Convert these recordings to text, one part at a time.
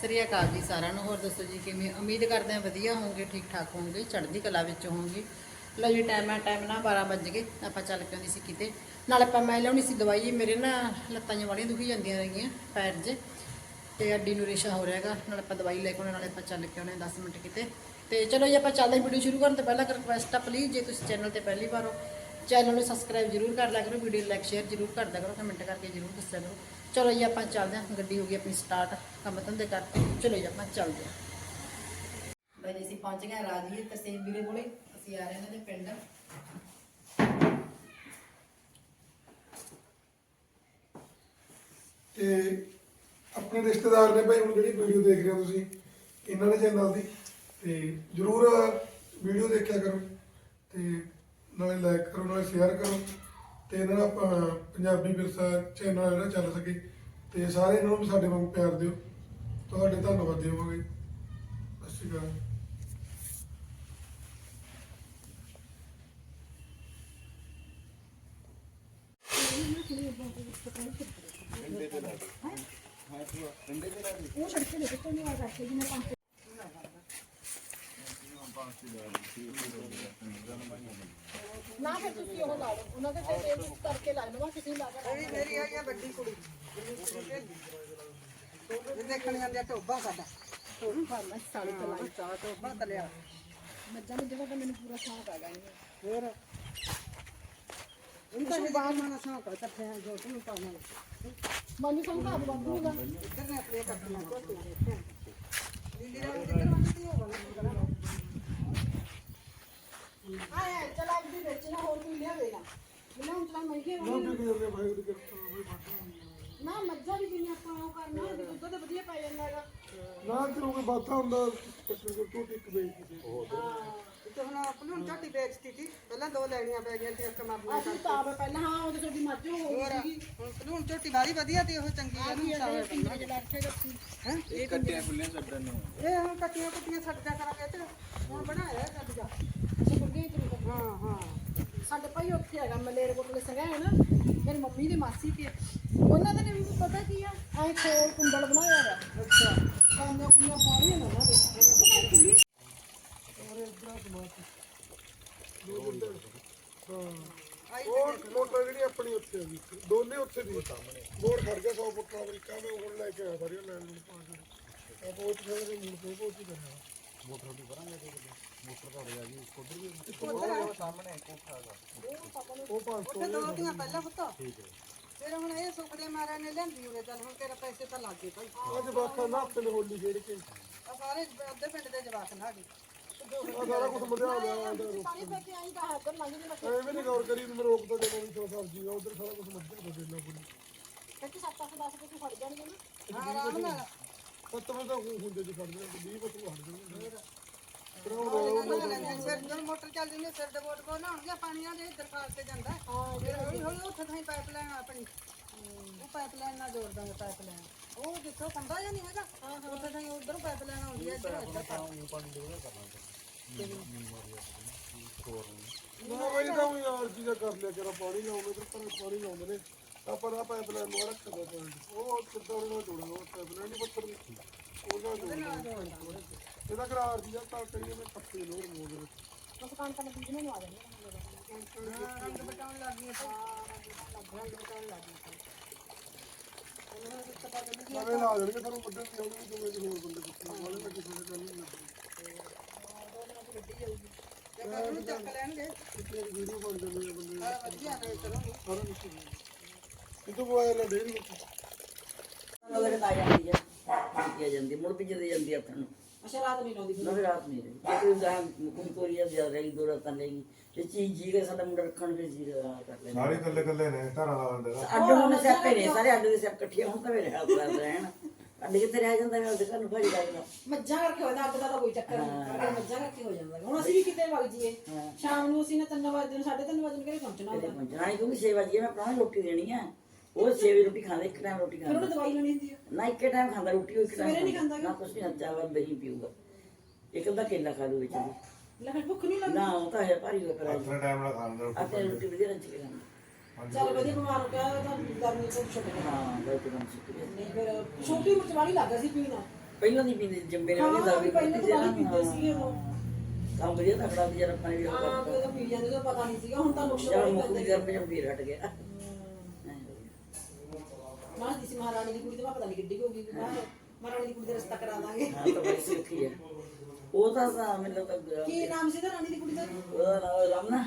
ਸ੍ਰੀ ਅਕਾਲ ਜੀ ਸਾਰਿਆਂ ਨੂੰ। ਹੋਰ ਦੱਸੋ ਜੀ ਕਿਵੇਂ? ਉਮੀਦ ਕਰਦੇ ਹਾਂ ਵਧੀਆ ਹੋਵੋਗੇ ਠੀਕ ਠਾਕ ਹੋਵੋਗੇ, ਚੜ੍ਹਦੀ ਕਲਾ ਵਿੱਚ ਹੋਵੋਗੇ। ਲਓ ਜੀ ਟਾਈਮ ਆ ਟਾਈਮ ਨਾ 12 ਵੱਜ ਗਏ। ਆਪਾਂ ਚੱਲ ਕੇ ਆਉਂਦੀ ਸੀ ਕਿਤੇ। ਨਾਲੇ ਆਪਾਂ ਮੈਂ ਲਿਆਉਣੀ ਸੀ ਦਵਾਈ। ਮੇਰੇ ਨਾ ਲੱਤਾਂ ਜਿਹੀਆਂ ਵਾਲੀਆਂ ਦੁਖੀ ਜਾਂਦੀਆਂ ਰਹੀਆਂ ਪੈਰ 'ਚ। ਤੇ ਅੱਡੀ ਨੂੰ ਰੇਸ਼ਾ ਹੋ ਰਿਹਾਗਾ। ਨਾਲੇ ਆਪਾਂ ਦਵਾਈ ਲੈ ਕੇ ਆਉਣੇ, ਨਾਲੇ ਆਪਾਂ ਚੱਲ ਕੇ ਆਉਣੇ 10 ਮਿੰਟ ਕਿਤੇ। ਤੇ ਚਲੋ ਜੀ, ਆਪਾਂ ਚੱਲਦੇ ਵੀਡੀਓ ਸ਼ੁਰੂ ਕਰਨ ਤੋਂ ਪਹਿਲਾਂ ਇੱਕ ਰਿਕੁਐਸਟ ਆ ਪਲੀਜ਼ ਜੇ ਤੁਸੀਂ ਚੈਨਲ ਤੇ ਪਹਿਲੀ ਵਾਰ ਹੋ ਚੈਨਲ ਨੂੰ ਸਬਸਕ੍ਰਾਈਬ ਜਰੂਰ ਕਰ ਲਿਆ ਕਰੋ। ਵੀਡੀਓ ਲਾਈਕ ਸ਼ੇਅਰ ਜਰੂਰ ਕਰਦਾ ਕਰੋ। ਕਮੈਂਟ ਕਰਕੇ ਜਰੂਰ ਦੱਸਿਆ ਕਰੋ। ਚਲੋ ਜੀ ਆਪਾਂ ਚੱਲਦੇ ਹਾਂ। ਗੱਡੀ ਹੋ ਗਈ ਆਪਣੀ ਸਟਾਰਟ ਕੰਮ ਧੰਦੇ ਕਰਕੇ ਚਲੋ ਜੀ ਆਪਾਂ ਚੱਲਦੇ ਹਾਂ। ਬਾਈ ਜੀ ਅਸੀਂ ਪਹੁੰਚ ਗਏ ਰਾਜਵੀਰ ਤਸੀਮ ਵੀਰੇ ਕੋਲੇ। ਅਸੀਂ ਆ ਰਹੇ ਹਾਂ ਦੇ ਪਿੰਡ। ਤੇ ਆਪਣੇ ਰਿਸ਼ਤੇਦਾਰ ਨੇ ਭਾਈ ਹੁਣ ਜਿਹੜੀ ਵੀਡੀਓ ਦੇਖ ਰਹੇ ਹੋ ਤੁਸੀਂ ਇਹਨਾਂ ਦੇ ਚੈਨਲ ਦੀ ਤੇ ਜਰੂਰ ਵੀਡੀਓ ਦੇਖਿਆ ਕਰੋ। ਤੇ ਨਾਲੇ ਲਾਈਕ ਕਰੋ ਨਾਲੇ ਸ਼ੇਅਰ ਕਰੋ। ਤੇ ਇਹਨਾਂ ਦਾ ਆਪਾਂ ਪੰਜਾਬੀ ਵਿਰਸਾ ਚੈਨਲ ਜਿਹੜਾ ਚੱਲ ਸਕੇ। ਤੇ ਸਾਰੇ ਇਹਨਾਂ ਨੂੰ ਵੀ ਸਾਡੇ ਵਾਂਗ ਪਿਆਰ ਦਿਓ। ਤੁਹਾਡੇ ਧੰਨਵਾਦ ਦੇਵਾਂਗੇ ਸਤਿ ਸ਼੍ਰੀ ਅਕਾਲ। ਨਾ ਫਿਰ ਤੁਸੀਂ ਉਹ ਲਾ ਲਓ। ਉਹਨਾਂ ਦੇ ਤੇ ਤੇਲ ਕਰਕੇ ਲਾ ਲਓ। ਕਿਸੇ ਲਾ ਕੇ ਇਹ ਮੇਰੀ ਆਈ ਆ ਵੱਡੀ ਕੁੜੀ। ਇਹ ਦੇਖਣ ਜਾਂਦੇ ਆ ਟੋਬਾ ਸਾਡਾ। ਟੋਪਾ ਮੈਂ ਸਾਲੀ ਤੇ ਲਾਈ। ਚਾਹ ਟੋਬਾ ਤਲਿਆ ਮੱਝਾਂ ਦੀ ਜਗ੍ਹਾ ਤਾਂ ਮੈਨੂੰ ਪੂਰਾ ਸ਼ੌਂਕ ਆ ਗਿਆ ਹੋਰ? ਉਹਨਾਂ ਦੇ ਬਾਹਰ ਮਾਨਾ ਸਾਂ ਕਰ ਤੱਫੇ ਜੋ ਤੂੰ ਪਾਉਣਾ ਮੈਨੂੰ ਸ਼ੌਂਕ ਆ ਬੰਦੂਗਾ ਇੱਧਰ ਨੇ ਆਪਣੇ ਕੱਟਣਾ ਕੋਤੇ ਦੇਖਿਆ ਦੀਦੀ ਰਾਣੀ ਕਿੱਧਰ ਵੰਦੀ ਹੋ ਬਣਾ ਚਲਾ ਵੀ ਵੇਚਣਾ ਹੋਰ ਕੋਈ ਲਿਆਵੇਗਾ ਬਿਨਾਂ ਹੁਣ ਚਲਾ ਮਹਿੰਗੇ ਹੋਣਗੇ ਨਾ ਮੱਝਾਂ ਵੀ ਜਿੰਨੇ ਆਪਾਂ ਉਹ ਕਰਨਾ ਦੁੱਧ ਤਾਂ ਵਧੀਆ ਪੈ ਜਾਂਦਾ ਹੈਗਾ ਨਾ ਕਰੋਗੇ ਬਾਤਾਂ ਹੁੰਦਾ ਕੱਟਣ ਕੋ ਇੱਕ ਵੇਚ ਕੇ ਤੇ ਹੁਣ ਆਪਣੀ ਹੁਣ ਝਾਟੀ ਵੇਚਤੀ ਸੀ ਪਹਿਲਾਂ ਦੋ ਲੈਣੀਆਂ ਪੈ ਗਈਆਂ ਤੇ ਇੱਕ ਮਾਪੂ ਅਸੀਂ ਤਾਂ ਆਪ ਪਹਿਲਾਂ ਹਾਂ ਉਹ ਤੁਹਾਡੀ ਮੱਝ ਹੋ ਹੋਰ ਗਈ ਹੁਣ ਭਲੂਣ ਝੋਟੀ ਵਾਲੀ ਵਧੀਆ ਤੇ ਉਹ ਚੰਗੀ ਆ ਨੂੰ ਸਾਵੇ ਪਿੰਜਰੇ ਚ ਰੱਖੇ ਰੱਖੀ ਹੈ ਇਹ ਕੱਟੀਆਂ ਫੁੱਲੀਆਂ ਛੱਡਣ ਨੂੰ ਇਹ ਹੁਣ ਕੱਟੀਆਂ ਕੁੱਟੀਆਂ ਛੱਡ ਕਰਾਂਗੇ ਤੇ ਹੁਣ ਬਣਾਇਆ ਛੱਡ ਜਾ ਸੁਪਰਗੇ ਤੇ ਹਾਂ ਹਾਂ ਸਾਡੇ ਭਾਈ ਉੱਥੇ ਹੈਗਾ ਮਲੇਰ ਕੋਟਲੇ ਸੰਗਾ ਹੈ ਨਾ ਮੇਰੀ ਮੰਮੀ ਦੀ ਮਾਸੀ ਤੇ। ਉਹਨਾਂ ਦੇ ਵੀ ਪਤਾ ਕੀ ਆ ਐ ਖੋਲ ਕੁੰਡਲ ਬਣਾਇਆ ਹੋਇਆ। ਅੱਛਾ। ਕਾਨਾ ਕੁੰਨਾ ਪਾਣੀ ਨਾ। ਨਾ ਦੇ ਖੁੱਲੀ ਉਹ ਮੋਟਰ ਜਿਹੜੀ ਆਪਣੀ ਉੱਥੇ ਆ ਜੀ ਦੋਨੇ ਉੱਥੇ ਦੀ। ਸਾਹਮਣੇ ਬੋਰ ਖੜ ਗਿਆ 100 ਫੁੱਟ ਦਾ ਅਮਰੀਕਾ ਮੈਂ ਹੁਣ ਲੈ ਕੇ ਆਇਆ ਸਾਰੀਆਂ ਲੈਣ ਨੂੰ ਪਾ ਕੇ। ਆਪਾਂ ਉਹ ਤੇ ਦੇ ਮੂਲ ਤੇ ਪਹੁੰਚ ਗਿਆ ਉਹ 500 ਉੱਥੇ ਦੋ ਧੀਆਂ ਪਹਿਲਾਂ ਪੁੱਤ। ਠੀਕ ਹੈ। ਫਿਰ ਹੁਣ ਇਹ ਸੁੱਖ ਦੇ ਮਾਰਾ ਨੇ ਲੈਂਦੀ ਹੋਵੇ ਚੱਲ ਹੁਣ ਤੇਰਾ ਪੈਸੇ ਤਾਂ ਲੱਗ ਗਏ ਭਾਈ। ਅੱਜ ਬਾਕਾ ਨਾ ਆਪਣੇ ਹੋਲੀ ਖੇਡ ਕੇ। ਆ ਸਾਰੇ ਅੱਧੇ ਪਿੰਡ ਦੇ ਜਵਾਕ ਨਾ ਗਏ ਆ ਸਾਰਾ ਕੁਝ ਮਧਿਆ ਲਿਆ ਪਾਣੀ ਪੈ ਕੇ ਆਈ ਤਾਂ ਹੱਥ ਲੰਘ ਜੇ ਐਵੇਂ ਨਹੀਂ ਗੌਰ ਕਰੀ ਮੈਂ ਰੋਕਦਾ ਜਦੋਂ ਵੀ ਚੋ ਸਬਜ਼ੀ ਆ ਉਧਰ ਸਾਰਾ ਕੁਝ ਮੱਝਾਂ ਦਾ ਦੇਣਾ ਪੂਰੀ ਕਿ 7-10 ਕੇ ਫੜ ਜਾਣਗੇ ਨਾ। ਹਾਂ ਆਰਾਮ ਨਾਲ। ਸੱਤ ਵਜੇ ਤਾਂ ਹੁੰਦੇ ਜੀ ਫੜਦੇ 20 ਵਜੇ ਫੜ ਜਾਂਦੇ ਫਿਰ ਜਦੋਂ ਮੋਟਰ ਚੱਲ ਜਾਂਦੀ ਸਿਰ ਦੇ ਬੋਟ ਕੋ ਨਹਾਉਣਗੇ ਪਾਣੀਆਂ ਦੇ ਪਾਰ ਤੇ ਜਾਂਦਾ। ਫਿਰ ਹੌਲੀ ਹੌਲੀ ਉੱਥੇ ਥਾਈ ਪਾਈਪ ਲਾਈਨ ਆਪਣੀ ਉਹ ਪਾਈਪ ਲਾਈਨ ਨਾਲ ਜੋੜ ਦਾਂਗੇ ਪਾਈਪ ਲਾਈਨ ਉਹ ਜਿੱਥੋਂ ਕੰਦਾ ਜਾਂ ਨਹੀਂ ਹੈਗਾ ਉੱਥੇ ਥਾਈ ਉਧਰ ਪਾਈਪ ਲਾਈਨ ਆਉਂਦੀ ਹੈ ਇੱਧਰ ਇੱਧਰ ਨਾ ਮੇਰੀ ਤਾਂ ਉਹੀ ਯਾਰ ਚੀਜ਼ਾਂ ਕਰ ਲਿਆ ਕਰਾਂ ਪਾਣੀ ਲਾਉਂਦੇ ਤੇ ਪਰ ਪਾਣੀ ਲਾਉਂਦੇ ਨੇ। ਆਪਾਂ ਦਾ ਪਾਈਪ ਲਾਈਨ ਨੂੰ ਰੱਖਦਾ ਪਾਣੀ ਉਹ ਕਿੱਦਾਂ ਉਹਨਾਂ ਜੋੜਨਾ ਉਹ ਪਾਈਪ ਲਾਈਨ ਨਹੀਂ ਪੱਤਰ ਉਹਦਾ ਜੋੜਨਾ। ਇਹਦਾ ਕਰਾਰ ਦੀ ਤਾਂ ਕਰੀਏ ਮੈਂ ਪੱਤੇ ਲੋਰ ਮੋੜ ਦੇ ਬਸ ਕੰਮ ਕਰਨ ਦੀ ਨੂੰ ਆ ਜਾਂਦੇ ਹਾਂ, ਰੰਗ ਬਟਾਉਣ ਲੱਗ ਗਈਆਂ ਤੇ। ਰੰਗ ਬਟਾਉਣ ਲੱਗ ਗਈਆਂ ਨਵੇਂ ਲਾ ਦੇਣਗੇ ਤੁਹਾਨੂੰ ਵੱਡੇ ਦੀ ਹੋਣੀ ਜਿਵੇਂ ਕਿ ਹੋਰ ਬੰਦੇ ਕੁੱਤੇ ਵਾਲੇ ਮੈਂ ਕਿਸੇ ਦੇ ਗੱਲ ਨਹੀਂ ਤੇ ਕੱਲ ਨੂੰ ਚੱਕ ਲੈਣਗੇ। ਕਿਤੇ ਵੀਡੀਓ ਬਣ ਜਾਂਦੇ ਨੇ ਬੰਦੇ ਆ ਵਧੀਆ ਨੇ ਕਰੋਗੇ। ਸਾਰਾ ਕੁਝ ਇਹ ਤੋਂ ਮੋਬਾਈਲ ਨਾਲ ਡੇਰੀ ਵਿੱਚ ਮਗਰ ਆ ਜਾਂਦੀ ਹੈ ਕੀ ਜਾਂਦੀ? ਮੁੜ ਵੀ ਜਦੇ ਜਾਂਦੀ ਆ ਨੂੰ। ਅੱਛਾ ਰਾਤ ਨਹੀਂ ਲਾਉਂਦੀ ਨਵੀਂ ਰਾਤ ਨਹੀਂ ਰਹੀ ਜੇ ਕੋਈ ਗਾਂ ਕੋਈ ਕੋਰੀਆ ਜ਼ਿਆਦਾ ਰਹੀ ਦੋ ਰਾਤਾਂ ਲਈ ਤੇ ਚੀਜ਼ ਜੀ ਕੇ ਸਾਡਾ ਮੁੰਡਾ ਰੱਖਣ ਦੇ ਜੀ ਕਰ ਲੈਂਦੇ। ਸਾਰੇ ਕੱਲੇ ਕੱਲੇ ਨੇ ਘਰਾਂ ਲਾ ਲੈਂਦੇ ਨਾ ਅੱਡ ਹੁਣ ਸਿਆਪੇ ਨੇ ਸਾਰੇ ਅੱਡ ਦੇ ਸਿਆਪ ਇਕੱਠੇ ਹੁਣ ਤਾਂ ਮੇਰੇ ਹਾਲ ਕਰ ਰਹਿਣ। ਅੱਡ ਕਿੱਥੇ ਰਹਿ ਜਾਂਦਾ ਮੈਂ ਉਹਦੇ ਘਰ ਨੂੰ ਭਾਜੀ ਕਰਦਾ। ਮੱਝਾਂ ਕਰਕੇ ਹੋਇਆ ਅੱਗ ਦਾ ਤਾਂ ਕੋਈ ਚੱਕਰ ਨਹੀਂ। ਕਰਕੇ ਮੱਝਾਂ ਕਰਕੇ ਹੋ ਜਾਂਦਾ। ਹੁਣ ਅਸੀਂ ਵੀ ਕਿਤੇ ਵਗ ਜੀਏ ਸ਼ਾਮ ਨੂੰ ਅਸੀਂ ਨੇ 3 ਵਜੇ ਨੂੰ 3:30 ਵਜੇ ਨੂੰ ਘਰੇ ਪਹੁੰਚਣਾ ਹੁੰਦਾ? ਪਹੁੰਚਣਾ ਹੀ ਕਿਉਂਕਿ 6 ਵਜੇ ਮੈਂ ਪ੍ਰਾਹੁਣੇ ਰੋਟੀ ਦੇਣੀ ਆ। ਉਹ 6 ਵਜੇ ਰੋਟੀ ਖਾਂਦਾ ਇੱਕ ਟਾਈਮ ਰੋਟੀ ਫਿਰ ਖਾਂਦਾ ਉਹਨੂੰ ਦਵਾਈ ਲੈਣੀ ਹੁੰਦੀ ਆ? ਨਾ ਇੱਕ ਟਾਈਮ ਖਾਂਦਾ ਰੋਟੀ ਉਹ ਇੱਕ ਟਾਈਮ ਸਵੇਰੇ ਨਹੀਂ ਖਾਂਦਾ। ਨਾ ਕੁਛ ਨਹੀਂ ਚਾਵਲ ਦਹੀਂ ਪੀਊਗਾ। ਇੱਕ ਅੱਧਾ ਕੇਲਾ ਖਾ ਲੂ ਵਿੱਚ ਲੈ ਫਿਰ ਭੁੱਖ ਨਹੀਂ ਲੱਗਦੀ। ਨਾ ਉਹ ਤਾਂ ਹੈ ਭਾਰੀ ਹੋ ਕਰਾ ਆਪਣੇ ਟਾਈਮ ਨਾਲ ਖਾਣ ਦਾ ਅਤੇ ਰੋਟੀ ਵਧੀਆ ਰੱਜ ਕੇ ਖਾਂਦਾ। ਚੱਲ ਵਧੀਆ ਬਿਮਾਰ ਹੋ ਗਿਆ ਤਾਂ ਗਰਮੀ ਤੋਂ ਛੁੱਟ ਗਿਆ ਹਾਂ ਬਹੁਤ ਸਿੱਖ ਗਿਆ। ਨਹੀਂ ਫਿਰ ਛੋਟੀ ਉਮਰ ਚ ਵਾਲੀ ਲੱਗ ਸੀ ਪੀਣਾ ਪਹਿਲਾਂ ਨਹੀਂ ਪੀਂਦੇ ਜੰਮੇ ਨੇ ਉਹਦੀ ਦਾਰੂ ਪਹਿਲਾਂ ਤਾਂ ਬਹੁਤ ਪੀਂਦੇ ਸੀਗੇ ਉਹ। ਕੰਮ ਵਧੀਆ ਤਕੜਾ ਦੀ ਜਰਾ ਪਾਣੀ ਵੀ ਹਾਂ ਕੋਈ ਤਾਂ ਪੀ ਜਾਂਦੇ ਤਾਂ ਪਤਾ ਨਹੀਂ ਸੀਗਾ ਹੁਣ ਤਾਂ ਨੁਕਸ ਜਦ ਮੁੱਕ ਦੀ ਜਰ ਪਜਮ ਵੀ ਹਟ ਗਿਆ। ਮਾਂ ਦੀ ਸੀ ਮਹਾਰਾਣੀ ਦੀ ਕੁੜੀ ਤੇ ਪਤਾ ਨਹੀਂ ਕਿੱਡੀ ਹੋ ਗਈ ਵੀ ਬਾਹਰ ਮਹਾਰਾਣੀ ਦੀ ਕੁੜੀ ਦਾ ਰਸਤਾ ਕਰਾ ਦਾਂਗੇ। ਹਾਂ ਤਾਂ ਬੜੀ ਸਿੱਖੀ ਹੈ। ਉਹ ਤਾਂ ਤਾਂ ਮੈਨੂੰ ਤਾਂ ਕੀ ਨਾਮ ਸੀ ਤਾਂ ਰਾਣੀ ਦੀ ਕੁੜੀ ਦਾ? ਉਹਦਾ ਨਾਮ ਰਮਨਾ।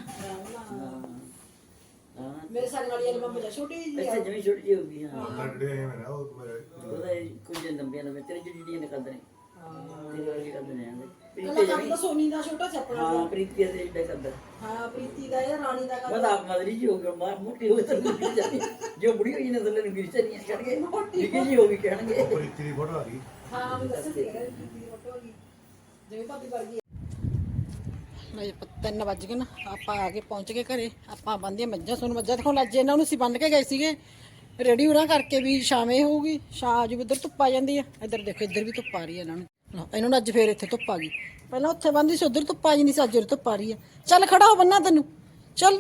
ਹਾਂ ਮੇਰੇ ਸਾਡੇ ਵਾਲੀ ਵਾਲੀ ਮੰਮਾ ਛੋਟੀ ਜਿਹੀ ਇੱਥੇ ਜਿਵੇਂ ਛੋਟੀ ਜਿਹੀ ਹੋ ਗਈ ਹਾਂ। ਲੱਡੜੇ ਮੇਰਾ ਉਹ ਮੇਰੇ ਉਹਦਾ ਕੁਝ ਲੰਬੀਆਂ ਲੰਬੀਆਂ ਤੇਰੇ ਜਿਹੜੀਆਂ ਨਿਕਲਦੇ ਨੇ। ਤੇਰੇ ਵਾਲੀ ਕਰਦੇ ਨੇ ਆਂਦੇ ਕੱਲਾ ਪ੍ਰੀਤੀ ਕੰਮ ਤਾਂ ਸੋਨੀ ਦਾ ਛੋਟਾ ਚੱਪੜਾ ਹਾਂ ਪ੍ਰੀਤੀ ਦੇ ਜਿਹੜਾ ਕਰਦਾ ਹਾਂ ਪ੍ਰੀਤੀ ਦਾ ਇਹ ਰਾਣੀ ਦਾ ਮੈਂ ਤਾਂ ਆਪ ਮਦਰੀ ਜੀ ਹੋ ਗਿਆ ਮਾਰ ਮੋਟੀ ਹੋ ਗਈ ਤਾਂ ਗਿਰ ਜਾਣੀ ਜੋ ਬੁੜੀ ਹੋਈ ਨੇ ਥੱਲੇ ਨੂੰ ਗਿਰ ਜਾਣੀ ਕਹਿਣਗੇ ਨਿੱਕੀ ਜੀ ਹੋ ਗਈ ਕਹਿਣਗੇ। ਪ੍ਰੀਤੀ ਦੀ ਫੋਟੋ ਆ ਗਈ। ਹਾਂ ਮੈਂ ਦੱਸ ਸੀ ਪ੍ਰੀਤੀ ਦੀ ਫੋਟੋ ਹੈਗੀ ਜਿਵੇਂ ਭਾਬੀ ਵਰਗੀ ਲੈ ਤਿੰਨ ਵੱਜ ਗਏ ਨਾ ਆਪਾਂ ਆ ਕੇ ਪਹੁੰਚ ਗਏ ਘਰੇ। ਆਪਾਂ ਬੰਦੀਆਂ ਮੱਝਾਂ ਸੁਣ ਮੱਝਾਂ। ਦਿਖਾਉਣ ਅੱਜ ਇਹਨਾਂ ਨੂੰ ਅਸੀਂ ਬੰਨ ਕੇ ਗਏ ਸੀਗੇ। ਰੈਡੀ ਉਰਾਂ ਕਰਕੇ ਵੀ ਸ਼ਾਮੇ ਹੋਊਗੀ। ਸ਼ਾਮ ਅੱਜ ਉਧਰ ਧੁੱਪ ਆ ਜਾਂਦੀ ਆ। ਇੱਧਰ ਦੇਖੋ ਇੱਧਰ ਵੀ ਧੁੱਪ ਆ ਰਹੀ ਹੈ ਇਹਨਾਂ ਨੂੰ। ਲਓ, ਇਹਨਾਂ ਨੂੰ ਅੱਜ ਫੇਰ ਇੱਥੇ ਧੁੱਪ ਆ ਗਈ। ਪਹਿਲਾਂ ਉੱਥੇ ਬੰਦੀ ਸੀ ਉਧਰ ਧੁੱਪ ਆ ਨਹੀਂ ਸੀ ਅੱਜ ਉਰੇ ਧੁੱਪ ਆ ਰਹੀ ਆ ਚੱਲ ਖੜਾ ਹੋ ਬੰਨਾ ਤੈਨੂੰ। ਚੱਲ।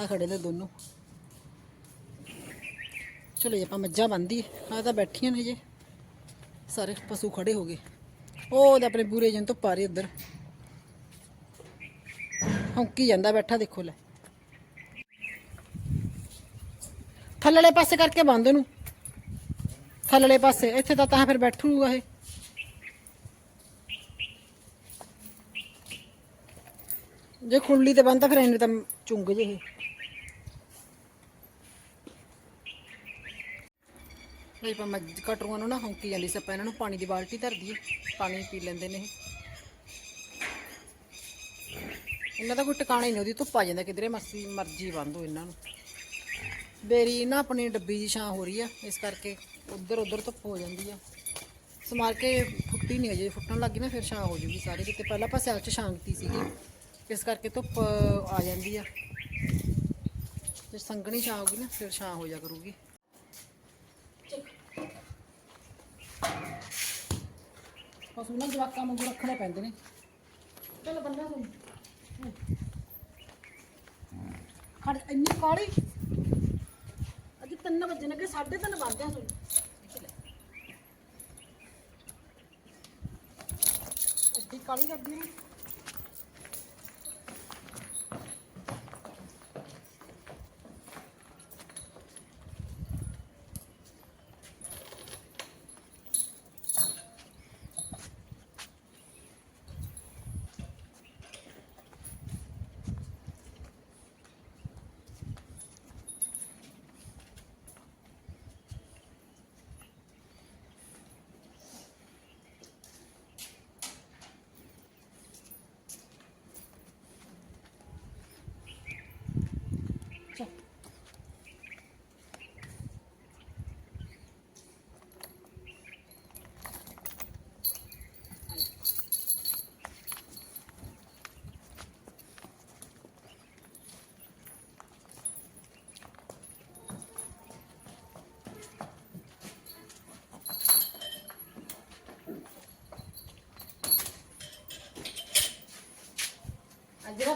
ਆ ਖੜੇ ਨੇ ਦੋਨੋਂ। ਚਲੋ ਜੀ ਆਪਾਂ ਮੱਝਾਂ ਬੰਦੀ ਆ ਤਾਂ ਬੈਠੀਆਂ ਨੇ ਜੇ ਸਾਰੇ ਪਸ਼ੂ ਖੜੇ ਹੋ ਗਏ। ਉਹ ਉਹਦੇ ਆਪਣੇ ਬੂਰੇ ਜਨ ਧੁੱਪ ਆ ਉੱਧਰ। ਹੌਂਕੀ ਜਾਂਦਾ ਬੈਠਾ ਦੇਖੋ ਲੈ। ਥੱਲੜੇ ਪਾਸੇ ਕਰਕੇ ਬੰਦ ਉਹਨੂੰ ਥੱਲੜੇ ਪਾਸੇ ਇੱਥੇ ਤਾਂ ਤਾਂ ਫਿਰ ਬੈਠੂਗਾ ਇਹ। ਜੇ ਖੁੱਲੀ ਤੇ ਬੰਦ ਤਾਂ ਫਿਰ ਇਹਨੂੰ ਤਾਂ ਚੁੰਗ ਜੇ ਇਹ। ਲਈ ਪਾ ਮੱਝ ਕਟਰੂਆਂ ਨੂੰ ਨਾ ਹੌਂਕੀ ਜਾਂਦੀ ਸੀ, ਆਪਾਂ ਇਹਨਾਂ ਨੂੰ ਪਾਣੀ ਦੀ ਬਾਲਟੀ ਧਰ ਦਈਏ, ਪਾਣੀ ਪੀ ਲੈਂਦੇ ਨੇ ਇਹ। ਇਹਨਾਂ ਦਾ ਕੋਈ ਟਿਕਾਣਾ ਹੀ ਨਹੀਂ, ਉਹਦੀ ਧੁੱਪ ਆ ਜਾਂਦਾ ਕਿਧਰੇ ਮਰਜ਼ੀ ਮਰਜ਼ੀ ਬੰਦ ਹੋ ਇਹਨਾਂ ਨੂੰ। ਬੇਰੀ ਨਾ ਆਪਣੀ ਡੱਬੀ ਦੀ ਛਾਂ ਹੋ ਰਹੀ ਆ, ਇਸ ਕਰਕੇ ਉਧਰ ਉਧਰ ਧੁੱਪ ਹੋ ਜਾਂਦੀ ਆ। ਸਮਾਰ ਕੇ ਫੁੱਟੀ ਨਹੀਂ ਅਜੇ, ਫੁੱਟਣ ਲੱਗੀ ਨਾ, ਫਿਰ ਛਾਂ ਹੋ ਜੂਗੀ ਸਾਰੇ। ਕਿਤੇ ਪਹਿਲਾਂ ਆਪਾਂ ਸਿਆਲ ਚ ਛਾਂ ਕੀਤੀ ਸੀਗੀ। ਇਸ ਕਰਕੇ ਧੁੱਪ ਆ ਜਾਂਦੀ ਆ। ਜੇ ਸੰਘਣੀ ਛਾਂ ਹੋਗੀ ਨਾ, ਫਿਰ ਛਾਂ ਹੋ ਜਾ ਕਰੂਗੀ। ਪਸ਼ੂ ਨਾ ਜਵਾਕਾਂ ਵਾਂਗੂ ਰੱਖਣੇ ਪੈਂਦੇ ਨੇ। ਚਲ ਬੰਦਾ ਤੂੰ। ਖੜ, ਇੰਨੀ ਕਾਲੀ ਅੱਜ 3 ਵਜੇ ਨੇ ਕਿ 3:30 ਵੱਜਦੇ ਆ ਸੁਣ ਅੱਡੀ ਕਾਲੀ ਕਰਦੀ ਨੇ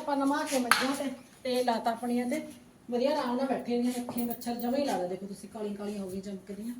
ਆਪਾਂ ਨਮਾ ਕੇ ਮੱਝਾਂ ਤੇ ਤੇਲ ਲਾਤਾ ਆਪਣੀਆਂ ਤੇ। ਵਧੀਆ ਆਰਾਮ ਨਾਲ ਬੈਠੇ ਨੇ, ਅੱਖੀਆਂ ਮੱਛਰ ਜਮਾ ਹੀ ਲੱਗਦਾ ਦੇਖੋ ਤੁਸੀਂ ਕਾਲੀ ਕਾਲੀ ਹੋ ਗਈਆਂ, ਚਮਕਦੀਆਂ।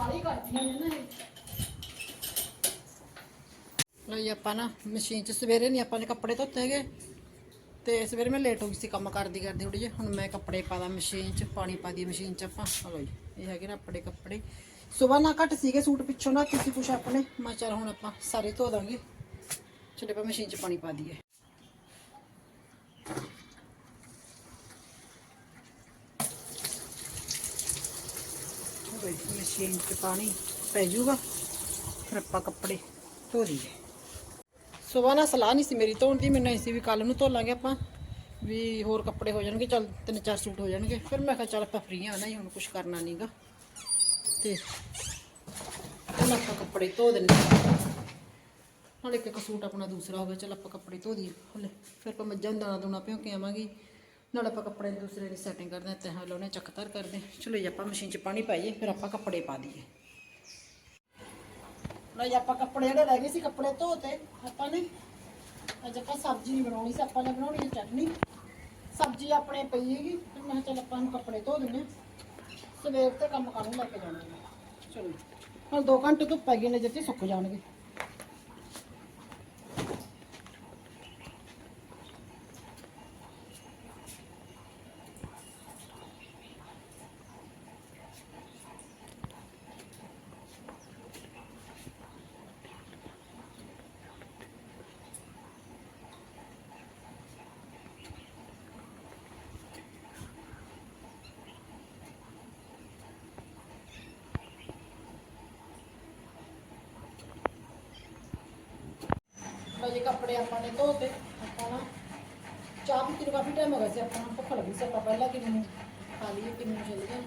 ਇਹ ਕਾਲੀ ਕਰਦੀਆਂ ਨੇ ਨਾ ਇਹ। ਲਈ ਆਪਾਂ ਨਾ ਮਸ਼ੀਨ 'ਚ ਸਵੇਰੇ ਨਹੀਂ, ਆਪਾਂ ਨੇ ਕੱਪੜੇ ਧੋਤੇ ਹੈਗੇ। ਤੇ ਸਵੇਰੇ ਮੈਂ ਲੇਟ ਹੋ ਗਈ ਸੀ ਕੰਮ ਕਰਦੀ ਕਰਦੀ ਥੋੜੀ ਜਿਹੀ। ਹੁਣ ਮੈਂ ਕੱਪੜੇ ਪਾਦਾ ਮਸ਼ੀਨ 'ਚ, ਪਾਣੀ ਪਾ ਦੀ ਮਸ਼ੀਨ 'ਚ ਆਪਾਂ। ਲਓ ਜੀ, ਇਹ ਹੈਗੇ ਨਾ ਆਪਣੇ ਕੱਪੜੇ। ਸਵੇਰ ਨਾ ਘੱਟ ਸੀਗੇ ਸੂਟ ਪਿੱਛੋਂ ਨਾ ਕਿਸੇ ਕੁਛ ਆਪਣੇ। ਮੈਂ ਚੱਲ ਹੁਣ ਆਪਾਂ ਸਾਰੇ ਧੋ ਦਾਂਗੇ। ਚਲੇ ਆਪਾਂ ਮਸ਼ੀਨ 'ਚ ਪਾਣੀ ਪਾ ਦਈਏ। ਮਸ਼ੀਨ 'ਚ ਪਾਣੀ ਪੈ ਜਾਊਗਾ, ਫਿਰ ਆਪਾਂ ਕੱਪੜੇ ਧੋ ਦਈਏ ਸਵੇਰ ਨਾਲ ਸਲਾਹ ਨਹੀਂ ਸੀ ਮੇਰੀ ਧੋਣ ਦੀ, ਮੈਨੂੰ ਸੀ ਵੀ ਕੱਲ ਨੂੰ ਧੋ ਲਾਂਗੇ ਆਪਾਂ, ਵੀ ਹੋਰ ਕੱਪੜੇ ਹੋ ਜਾਣਗੇ, ਚੱਲ ਤਿੰਨ ਚਾਰ ਸੂਟ ਹੋ ਜਾਣਗੇ। ਫਿਰ ਮੈਂ ਕਿਹਾ ਚੱਲ ਆਪਾਂ ਫ੍ਰੀ ਆ ਨਾ ਹੁਣ ਕੁਝ ਕਰਨਾ ਨਹੀਂਗਾ। ਤੇ ਹੁਣ ਆਪਾਂ ਕੱਪੜੇ ਧੋ ਦਿੰਦੇ ਹਾਂ। ਨਾਲ ਇੱਕ ਇੱਕ ਸੂਟ ਆਪਣਾ ਦੂਸਰਾ ਹੋ ਗਿਆ ਚੱਲ ਆਪਾਂ ਕੱਪੜੇ ਧੋ ਦਈਏ ਹਲੇ ਫਿਰ ਆਪਾਂ ਮੱਝਾਂ ਨੂੰ ਦਾਣਾ ਦੂਣਾ ਭਿਓ ਕੇ ਆਵਾਂਗੇ। ਨਾਲ ਆਪਾਂ ਕੱਪੜੇ ਨੂੰ ਦੂਸਰੇ ਦੀ ਸੈਟਿੰਗ ਕਰਦੇ ਹਾਂ ਤੇ ਹਾਂ ਲਾਉਣੇ ਚੱਕਤਰ ਕਰਦੇ ਹਾਂ। ਚਲੋ ਜੀ, ਆਪਾਂ ਮਸ਼ੀਨ 'ਚ ਪਾਣੀ ਪਾਈਏ, ਫਿਰ ਆਪਾਂ ਕੱਪੜੇ ਪਾ ਦਈਏ ਲੋ ਜੀ, ਆਪਾਂ ਕੱਪੜੇ ਜਿਹੜੇ ਰਹਿ ਗਏ ਸੀ ਕੱਪੜੇ ਧੋਤੇ ਆਪਾਂ ਨੇ ਅੱਜ ਆਪਾਂ ਸਬਜ਼ੀ ਨਹੀਂ ਬਣਾਉਣੀ ਸੀ, ਆਪਾਂ ਨੇ ਬਣਾਉਣੀ ਹੈ ਚਟਨੀ ਸਬਜ਼ੀ ਆਪਣੇ ਪਈ ਹੈਗੀ ਤੇ ਮੈਂ ਕਿਹਾ ਚੱਲ ਆਪਾਂ ਨੂੰ ਕੱਪੜੇ ਧੋ ਦਿੰਨੇ ਹਾਂ। ਸਵੇਰ ਤੇ ਕੰਮ ਕਰਨ ਲੈ ਕੇ ਜਾਣਾ ਚਲੋ ਹੁਣ 2 ਘੰਟੇ ਧੁੱਪ ਪੈ ਨੇ ਜਿੱਥੇ ਸੁੱਕ ਜਾਣਗੇ ਲਓ ਜੀ ਕੱਪੜੇ ਆਪਾਂ ਨੇ ਧੋਤੇ, ਆਪਾਂ ਨਾ ਚਾਹ ਪੀਤੀ ਨੂੰ ਕਾਫੀ ਟਾਈਮ ਹੋ ਗਿਆ ਸੀ, ਆਪਾਂ ਨੂੰ ਭੁੱਖ ਲੱਗੀ ਸੀ, ਆਪਾਂ ਪਹਿਲਾਂ ਕਿੰਨੂ ਖਾ ਲਈਏ ਕਿੰਨੂ ਨੂੰ ਗਏ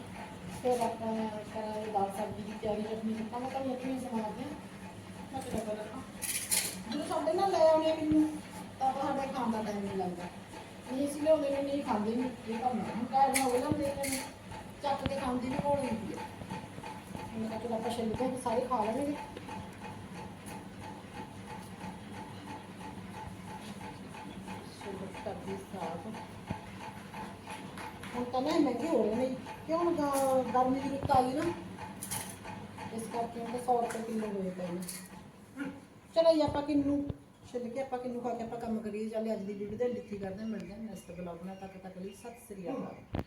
ਫਿਰ ਆਪਾਂ ਕਰਾਂਗੇ ਦਾਲ, ਸਬਜ਼ੀ ਦੀ ਤਿਆਰੀ, ਚਟਨੀ ਦੀ। ਕੰਮ ਤਾਂ ਲੱਗੀ ਸਮਾਉਂਦੇ ਮੈਂ ਕਿਹਾ ਚੱਲ ਆਪਾਂ ਜਦੋਂ ਸਾਡੇ ਨਾਲ ਲੈ ਆਉਣੇ ਕਿੰਨੂ ਤਾਂ ਆਪਾਂ ਸਾਡੇ ਖਾਣ ਦਾ ਟਾਈਮ ਨਹੀਂ ਲੱਗਦਾ। ਨਹੀਂ ਇਸ ਲਿਆਉਂਦੇ ਨੇ ਨਹੀਂ, ਖਾਂਦੇ ਨਹੀਂ, ਇਹ ਕੰਮ ਹੁਣ ਘਰ ਨਾ ਉਹਨਾਂ ਦੇ ਨੇ ਚੱਕ ਕੇ ਖਾਂਦੀ ਵੀ ਹੋਣੀ ਹੁੰਦੀ ਮੈਂ ਕਿਹਾ ਚੱਲ ਆਪਾਂ ਛਿੱਲ ਕੇ ਸਾਰੇ ਖਾ ਲੈਣਗੇ ਸੁਬਹ ਕਰਦੀ ਹੁਣ ਤਾਂ ਨਾ ਮਹਿੰਗੇ ਹੋ ਰਹੇ ਨੇ ਜੀ। ਹੁਣ ਗਰਮੀ ਦੀ ਰੁੱਤ ਆ ਨਾ? ਇਸ ਕਰਕੇ ਹੁਣ ਤਾਂ 100 ਰੁਪਏ ਕਿਲੋ ਹੋਏ ਪਏ ਨੇ। ਚਲੋ ਜੀ, ਆਪਾਂ ਕਿੰਨੂ ਛਿੱਲ ਕੇ ਆਪਾਂ ਕਿੰਨੂ ਖਾ ਕੇ ਆਪਾਂ ਕੰਮ ਕਰੀਏ। ਚੱਲ ਅੱਜ ਦੀ ਵੀਡੀਓ ਦੇ ਲਿੱਤੀ ਕਰਦੇ ਮਿਲਦੇ ਹਾਂ ਨੈਕਸਟ ਬਲੌਗ ਨਾਲ। ਤੱਕ ਤੱਕ ਲਈ ਸਤਿ ਸ੍ਰੀ ਅਕਾਲ।